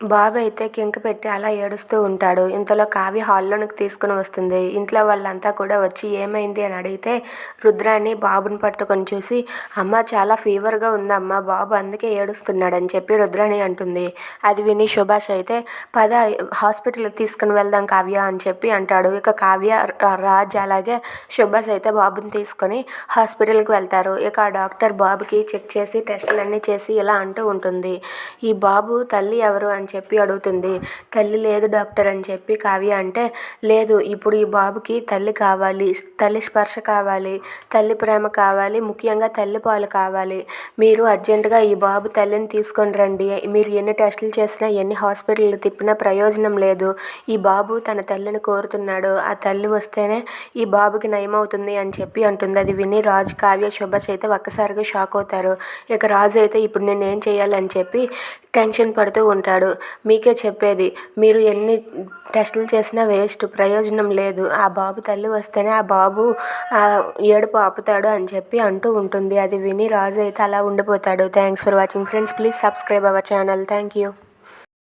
బాబు అయితే కింక పెట్టి అలా ఏడుస్తూ ఉంటాడు. ఇంతలో కావ్య హాల్లోనికి తీసుకుని వస్తుంది. ఇంట్లో వాళ్ళంతా కూడా వచ్చి ఏమైంది అని అడిగితే రుద్రాని బాబుని పట్టుకొని చూసి అమ్మ చాలా ఫీవర్గా ఉందమ్మ బాబు అందుకే ఏడుస్తున్నాడని చెప్పి రుద్రాని అంటుంది. అది విని సుభాష్ అయితే పద హాస్పిటల్కి తీసుకుని వెళ్దాం కావ్య అని చెప్పి అంటాడు. ఇక కావ్య రాజ్ అలాగే సుభాష్ అయితే బాబుని తీసుకొని హాస్పిటల్కి వెళ్తారు. ఇక ఆ డాక్టర్ బాబుకి చెక్ చేసి టెస్టులన్నీ చేసి ఇలా అంటూ ఉంటుంది. ఈ బాబు తల్లి ఎవరు? అని అని చెప్పి అడుగుతుంది. తల్లి లేదు డాక్టర్ అని చెప్పి కావ్య అంటే లేదు ఇప్పుడు ఈ బాబుకి తల్లి కావాలి తల్లి స్పర్శ కావాలి తల్లి ప్రేమ కావాలి ముఖ్యంగా తల్లి పాలు కావాలి. మీరు అర్జెంటుగా ఈ బాబు తల్లిని తీసుకొని రండి. మీరు ఎన్ని టెస్టులు చేసినా ఎన్ని హాస్పిటల్ తిప్పినా ప్రయోజనం లేదు. ఈ బాబు తన తల్లిని కోరుతున్నాడు. ఆ తల్లి వస్తేనే ఈ బాబుకి నయమవుతుంది అని చెప్పి అంటుంది. అది విని రాజు కావ్య శుభస్ అయితే ఒక్కసారిగా షాక్ అవుతారు. ఇక రాజు అయితే ఇప్పుడు నేను ఏం చేయాలని చెప్పి టెన్షన్ పడుతూ ఉంటాడు. మీకే చెప్పేది. మీరు ఎన్ని టెస్టులు చేసినా వేస్ట్. ప్రయోజనం లేదు. ఆ బాబు తల్లి వస్తేనే ఆ బాబు ఏడుపు ఆపుతాడు అని చెప్పి అంటూ ఉంటుంది. అది విని రాజు అయితే అలా ఉండిపోతాడు. Thanks for watching friends please subscribe our channel thank you